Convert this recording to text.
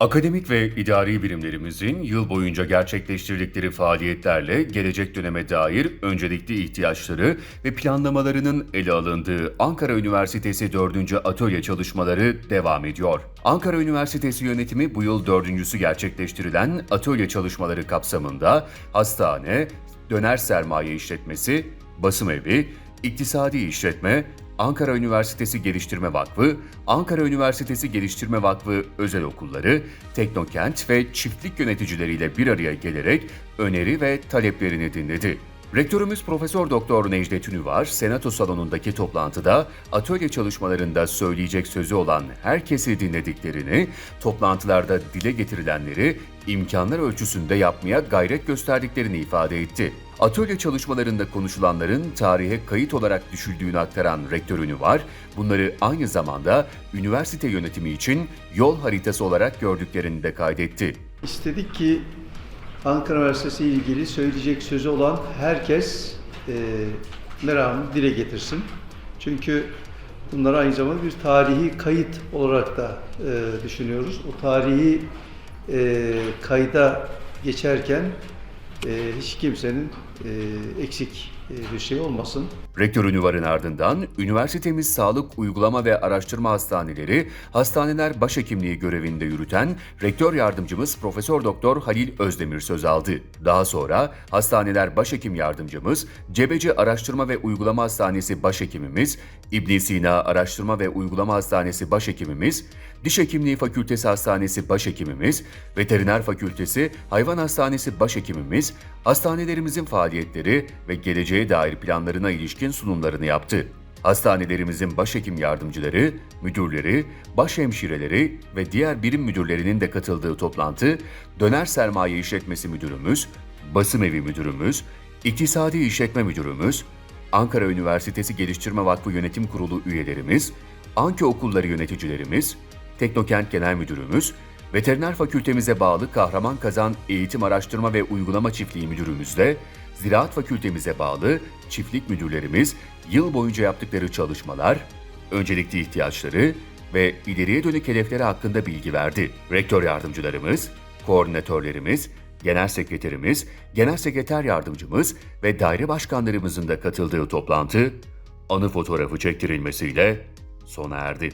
Akademik ve idari birimlerimizin yıl boyunca gerçekleştirdikleri faaliyetlerle gelecek döneme dair öncelikli ihtiyaçları ve planlamalarının ele alındığı Ankara Üniversitesi 4. Atölye çalışmaları devam ediyor. Ankara Üniversitesi yönetimi bu yıl dördüncüsü gerçekleştirilen atölye çalışmaları kapsamında hastane, döner sermaye işletmesi, basım evi, iktisadi işletme, Ankara Üniversitesi Geliştirme Vakfı, Ankara Üniversitesi Geliştirme Vakfı özel okulları, Teknokent ve çiftlik yöneticileriyle bir araya gelerek öneri ve taleplerini dinledi. Rektörümüz Profesör Doktor Necdet Ünüvar, Senato salonundaki toplantıda atölye çalışmalarında söyleyecek sözü olan herkesi dinlediklerini, toplantılarda dile getirilenleri imkanlar ölçüsünde yapmaya gayret gösterdiklerini ifade etti. Atölye çalışmalarında konuşulanların tarihe kayıt olarak düşüldüğünü aktaran rektör Ünüvar, bunları aynı zamanda üniversite yönetimi için yol haritası olarak gördüklerini de kaydetti. İstedik ki Ankara Üniversitesi ile ilgili söyleyecek sözü olan herkes e, meramını dile getirsin. Çünkü bunlar aynı zamanda bir tarihi kayıt olarak da e, düşünüyoruz. O tarihi e, kayda geçerken e, hiç kimsenin e, eksik bir şey olmasın. Rektör Ünüvar'ın ardından üniversitemiz Sağlık Uygulama ve Araştırma Hastaneleri Hastaneler Başhekimliği görevinde yürüten rektör yardımcımız Profesör Doktor Halil Özdemir söz aldı. Daha sonra Hastaneler Başhekim Yardımcımız Cebeci Araştırma ve Uygulama Hastanesi Başhekimimiz, İbn Sina Araştırma ve Uygulama Hastanesi Başhekimimiz, Diş Hekimliği Fakültesi Hastanesi Başhekimimiz, Veteriner Fakültesi Hayvan Hastanesi Başhekimimiz, hastanelerimizin faaliyetleri ve geleceğe dair planlarına ilişkin sunumlarını yaptı. Hastanelerimizin başhekim yardımcıları, müdürleri, başhemşireleri ve diğer birim müdürlerinin de katıldığı toplantı, Döner Sermaye İşletmesi Müdürümüz, Basım Evi Müdürümüz, İktisadi İşletme Müdürümüz, Ankara Üniversitesi Geliştirme Vakfı Yönetim Kurulu üyelerimiz, Anke Okulları yöneticilerimiz, Teknokent Genel Müdürümüz, Veteriner Fakültemize bağlı Kahraman Kazan Eğitim Araştırma ve Uygulama Çiftliği Müdürümüzle, Ziraat Fakültemize bağlı çiftlik müdürlerimiz yıl boyunca yaptıkları çalışmalar, öncelikli ihtiyaçları ve ileriye dönük hedefleri hakkında bilgi verdi. Rektör yardımcılarımız, koordinatörlerimiz, genel sekreterimiz, genel sekreter yardımcımız ve daire başkanlarımızın da katıldığı toplantı anı fotoğrafı çektirilmesiyle sona erdi.